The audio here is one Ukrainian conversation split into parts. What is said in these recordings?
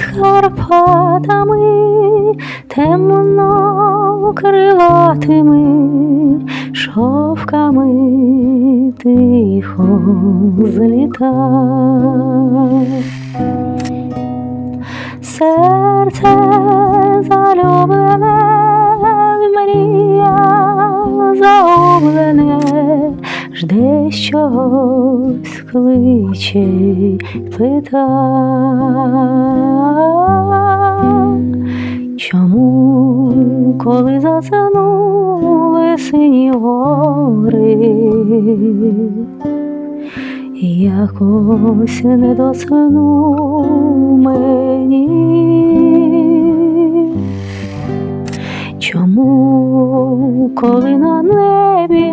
хмарятами, темно крилатими шовками тихо зліта. Серце жде щось кличе пита. Чому, коли заснули сині гори, якось не досану мені. Чому, коли на небі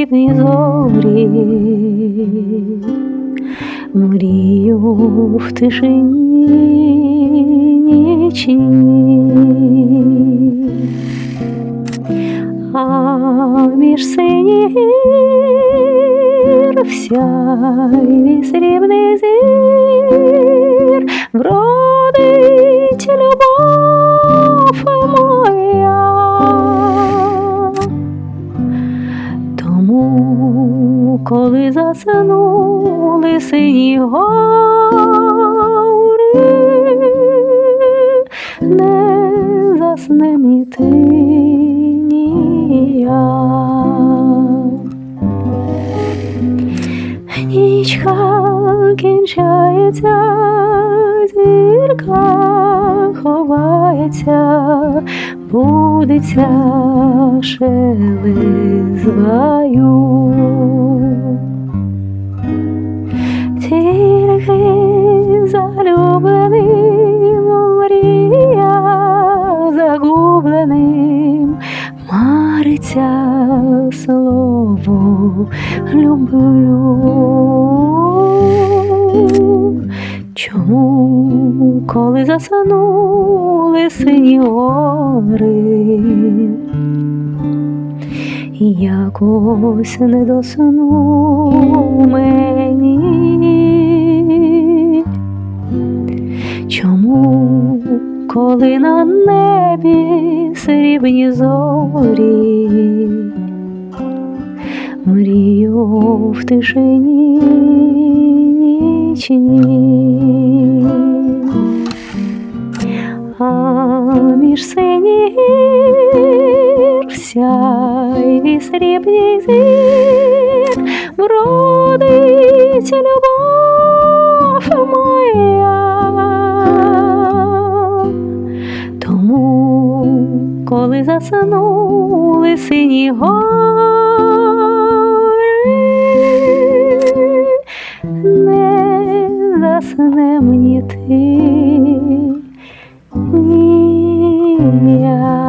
зрібні зорі, мрію в тишині нічній, а між синіх гір в сяйві срібний зір. Вродить любов Тому, коли заснули сині гори, не засне мені ти ні я. Нічка кінчається, зірка ховається, будеться шелезваю. Тільки залюбленим мрія загубленим мариться слово люблю. Чому, коли заснули сині якось не до сну мені? Чому, коли на небі срібні зорі, мрію в тишині нічній, а між синіх гір сяйві срібні зір вродить любов моя. Тому, коли заснули сині гори, снемні ти. Ні, я.